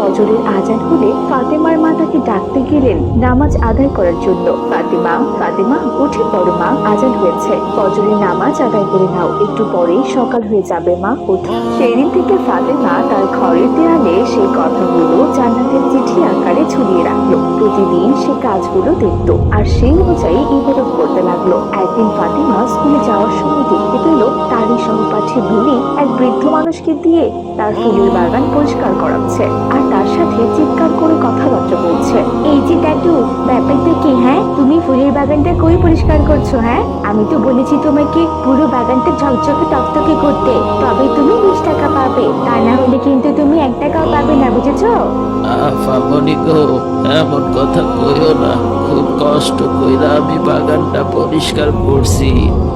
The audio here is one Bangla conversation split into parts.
ফজরের আজান হলে ফাতেমার মা তাকে ডাকতে গেলেন নামাজ আদায় করার জন্য। ফাতেমা ফাতেমা, উঠে পড়ো মা, আজান হয়েছে। ফজরের নামাজ আদায় করে নাও। একটু পরেই সকাল হয়ে যাবে মা ওঠো সেই দিন থেকে ফাতেমা তার ঘরের দেয়ালে সেই কথাগুলো জান্নাতের চিঠি আকারে ঝুলিয়ে রাখল। প্রতিদিন সে কাজগুলো দেখতো আর সেই অনুযায়ী ইবাদত করতে লাগল। একদিন ফাতেমা স্কুলে যাওয়ার সময় দেখতে পেল তারই সহপাঠী মিলি এক বৃদ্ধ মানুষকে দিয়ে তার ফুলের বাগান পরিষ্কার করাচ্ছে। কথাবার্তা বলছে। এই যে দাদু, ব্যাপারটা কি হ্যাঁ? তুমি ফুলের বাগানটা কই পরিষ্কার করছ হ্যাঁ? আমি তো বলেছি তোমাকে পুরো বাগানটা ঝকঝকে টকটকে করতে। তবে তুমি বিশ টাকা পাবে। তা না হলে কিন্তু তুমি এক টাকাও পাবে না, বুঝেছ? এমন কথা কইও না। খুব কষ্ট কইরা আমি বাগানটা পরিষ্কার করছি।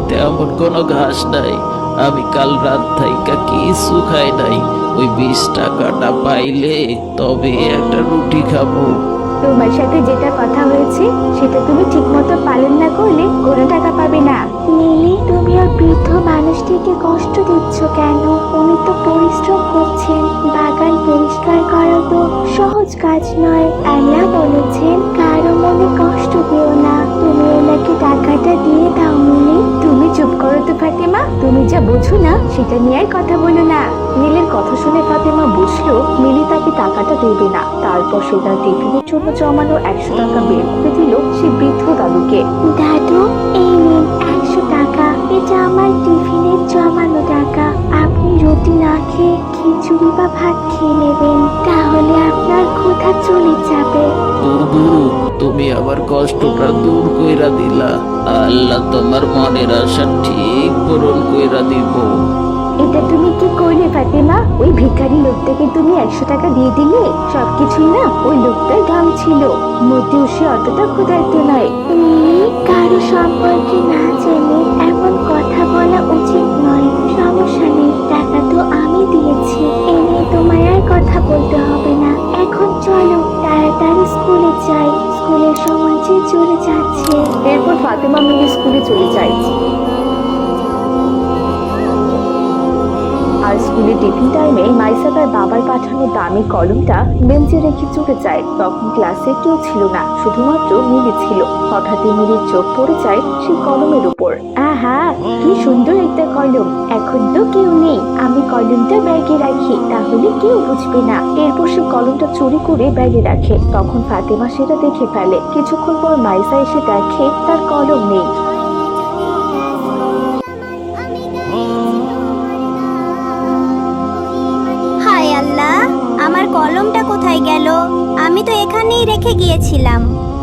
তেমন কোনো ঘাস নাই। আমি কাল রাত থাইকা কিছু খাই নাই। ওই বিশ টাকাটা পাইলে তবে একটা রুটি খাব। তোমার সাথে যেটা কথা হয়েছে সেটা তুমি ঠিক মতো পালন না করলে কোনো টাকা পাবে না। মিলি তুমি ওই বৃদ্ধ মানুষটিকে কষ্ট দিচ্ছ কেন? উনি তো পরিশ্রম করছেন বাগান পরিষ্কার করা তো সহজ কাজ নয়। আল্লাহ বলেছেন কারও মনে কষ্ট যা বুঝো না, সেটা নিয়ে আর কথা বলো না। মিলির কথা শুনে ফাতেমা বুঝলো, মিলি তাকে টাকাটা দেবে না। তারপর সে তার টিফিনের জন্য জমানো একশো টাকা বের করে দিল সে বৃদ্ধ দাদুকে। দাদু, এই নিন একশো টাকা। এটা আমার টিফিনের জমানো টাকা। আপনি রুটি না খেয়ে খিচুড়ি বা ভাত খেয়ে নেবেন। তাহলে আপনার ক্ষুধা চলে যাবে। বুবু তুমি আমার কষ্টটা দূর কইরা দিলা। আল্লাহ তোমার মনের আশা ঠিক পূরণ কইরা দিব। এটা তুমি কি করলে ফাতেমা? ওই ভিখারি লোকটাকে তুমি একশো টাকা দিয়ে দিলে? সবকিছুই না ওই লোকটার দাম ছিল। মোটেও সে অতটা ক্ষুধার্ত নয়। কারও সম্পর্কে না জেনে তাড়াতাড়ি স্কুলে যাই। স্কুলের সময় যে চলে যাচ্ছে। এরপর ফাতেমা মিলি স্কুলে চলে যায়। আর স্কুলে টিফিন টাইমে মাইসা তার বাবার পাঠানো দামি কলমটা বেঞ্চে রেখে চলে যায়। তখন ক্লাসে কেউ ছিল না, শুধুমাত্র মিলি ছিল। হঠাৎই মিলির চোখ পড়ে যায় সেই কলমের উপর। কি সুন্দর একটা কলম। এখন তো কেউ নেই। আমি কলমটা ব্যাগে রাখি, তাহলে কেউ বুঝবে না। এরপর সে কলমটা চুরি করে ব্যাগে রাখে। তখন ফাতেমা সেটা দেখে ফেলে। কিছুক্ষণ পর মাইসা এসে দেখে তার কলম নেই। গেল। আমি তো এখানেই রেখে গিয়েছিলাম।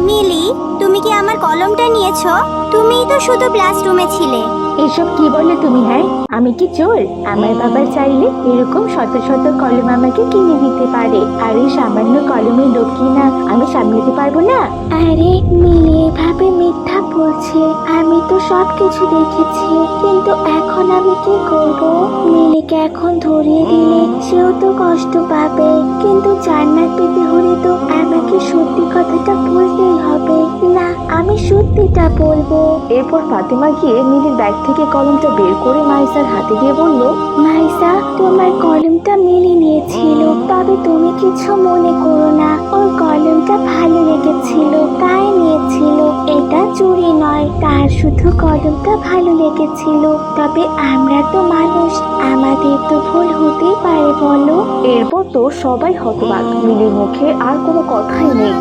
মিলি, তুমি কি আমার কলমটা নিয়েছো? তুমিই তো শুধু ক্লাসরুমে ছিলে। এসব কি বলে তুমি হ্যাঁ? আমি কি চোর? আমার বাবা চাইলে এরকম শত শত কলম আমাকে কিনে দিতে পারে। আর এই সামান্য কলমের লোক কিনা আমি সামলাতে পারব না। আরে মিলি এভাবে মিথ্যা বলছে। আমি তো সব কিছু দেখেছি। কিন্তু এখন আমি কি করব? মিলিকে এখন ধরিয়ে দিলে সেও তো কষ্ট পাবে। কিন্তু জান্নাত পেতে হলে তো আমাকে সত্যি কথাটা বলতেই হবে। না, আমি সত্যিটা বলব। এরপর ফাতেমা গিয়ে মিলির ব্যাগ থেকে কলমটা বের করে মাইসার হাতে দিয়ে বলল, মাইসা, তোমার কলমটা মিলি নিয়েছিল। তবে তুমি কিছু মনে করো না। ওর কলমটা ভালো লেগেছিল, তাই নিয়েছিল। এটা চুরি নয়, তার শুধু কলমটা ভালো লেগেছিল। তবে আমরা তো মানুষ, আমাদের তো ভুল হতেই পারে, বলো? এরপর তো সবাই হতবাক। মিলির মুখে আর কোনো কথাই নেই।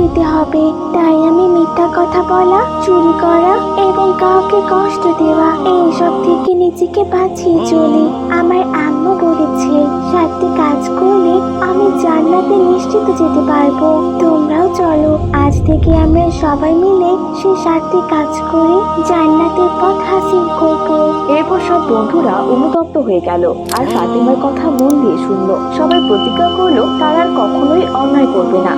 পেতে হবে। তাই আমি মিথ্যা কথা বলা, চুরি করা এবং কাউকে কষ্ট দেওয়া, এইসব থেকে নিজেকে বাঁচিয়ে চলি। আমার আম্মু বলেছে, সাতটি কাজ করলে আমি জান্নাতে নিশ্চিত যেতে পারব। তোমরাও চলো। আজ থেকে আমরা সবাই মিলে সেই সাতটি কাজ করে জান্নাতের পথ হাসিল করব। এরপর সব বন্ধুরা অনুতপ্ত হয়ে গেল আর ফাতিমার কথা মন দিয়ে শুনলো। সবাই প্রতিজ্ঞা করল, তারা আর কখনোই অন্যায় করবে না।